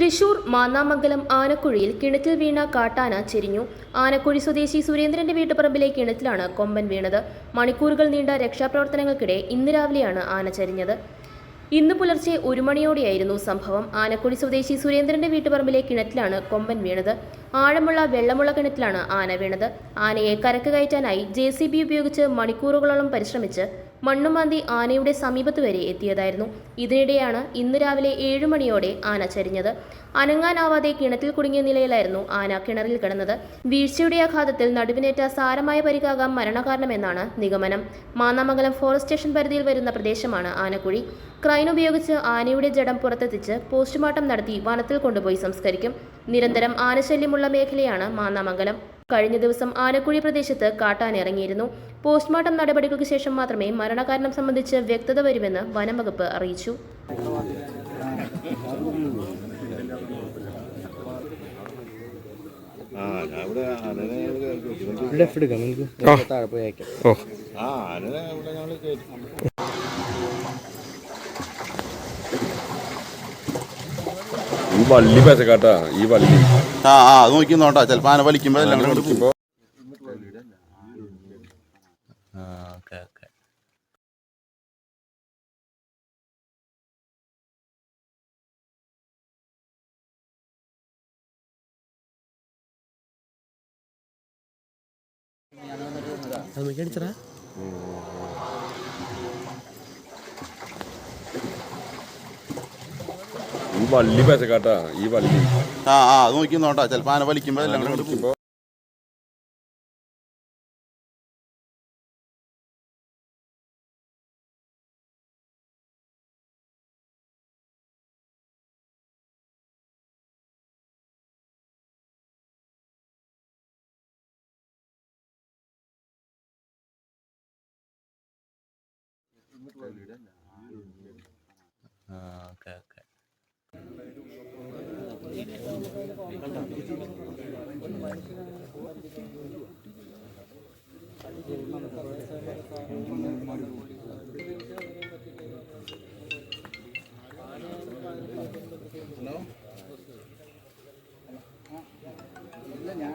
തൃശൂർ മാന്നാമംഗലം ആനക്കുഴിയിൽ കിണറ്റിൽ വീണ കാട്ടാന ചെരിഞ്ഞു. ആനക്കുഴി സ്വദേശി സുരേന്ദ്രന്റെ വീട്ടുപറമ്പിലെ കിണറ്റിലാണ് കൊമ്പൻ വീണത്. മണിക്കൂറുകൾ നീണ്ട രക്ഷാപ്രവർത്തനങ്ങൾക്കിടെ ഇന്ന് രാവിലെയാണ് ആന ചരിഞ്ഞത്. ഇന്ന് പുലർച്ചെ ഒരു മണിയോടെയായിരുന്നു സംഭവം. ആനക്കുഴി സ്വദേശി സുരേന്ദ്രന്റെ വീട്ടുപറമ്പിലെ കിണറ്റിലാണ് കൊമ്പൻ വീണത്. ആഴമുള്ള വെള്ളമുള്ള കിണറ്റിലാണ് ആന വീണത്. ആനയെ കരക്ക് കയറ്റാനായി ജെ ഉപയോഗിച്ച് മണിക്കൂറുകളോളം പരിശ്രമിച്ച് മണ്ണുമാന്തി ആനയുടെ സമീപത്ത് വരെ എത്തിയതായിരുന്നു. ഇതിനിടെയാണ് ഇന്ന് രാവിലെ ഏഴു മണിയോടെ ആന ചരിഞ്ഞത്. അനങ്ങാനാവാതെ കിണറ്റിൽ കുടുങ്ങിയ നിലയിലായിരുന്നു ആന കിണറിൽ കിടന്നത്. വീഴ്ചയുടെ ആഘാതത്തിൽ നടുവിനേറ്റ സാരമായ പരിക്കാകാം മരണകാരണമെന്നാണ് നിഗമനം. മാന്നാമംഗലം ഫോറസ്റ്റ് സ്റ്റേഷൻ പരിധിയിൽ വരുന്ന പ്രദേശമാണ് ആനക്കുഴി. ക്രൈൻ ഉപയോഗിച്ച് ആനയുടെ ജഡം പുറത്തെത്തിച്ച് പോസ്റ്റ്മോർട്ടം നടത്തി വനത്തിൽ കൊണ്ടുപോയി സംസ്കരിക്കും. നിരന്തരം ആനശല്യമുള്ള മേഖലയാണ് മാന്നാമംഗലം. കഴിഞ്ഞ ദിവസം ആനക്കുഴി പ്രദേശത്ത് കാട്ടാനിറങ്ങിയിരുന്നു. പോസ്റ്റ്മോർട്ടം നടപടികൾക്ക് ശേഷം മാത്രമേ മരണകാരണം സംബന്ധിച്ച് വ്യക്തത വരുമെന്ന് വനംവകുപ്പ് അറിയിച്ചു. ആ ഞാൻ ഇവിടെ ആനനെ കേൾക്കും ലെഫ്റ്റ് എടുക്കാം നമുക്ക് താഴെ പോയി അയക്കാം ഓ ആ ആനനെ ഇവിടെ ഞങ്ങൾ കേട്ടു ഈ വള്ളി പച്ചക്കാട്ടാ ഈ വള്ളി ആ ആ അത് നോക്കി നോട്ടാ ചിലപ്പോൾ ആന വലിക്കുമ്പോഴെല്ലാം കൂടെ കൊണ്ട് പോകും ഓക്കെ ഓക്കെ. അത് നോക്കി അടിച്ചടാ ഈ വള്ളി പച്ചക്കാട്ടാ ഈ വള്ളി ആ ആ അത് നോക്കി നോട്ടാ ചിലപ്പോൾ ആന കൂടെ പോകും ഓക്കെ ഓക്കെ. ഹലോ? ഇല്ല ഞാൻ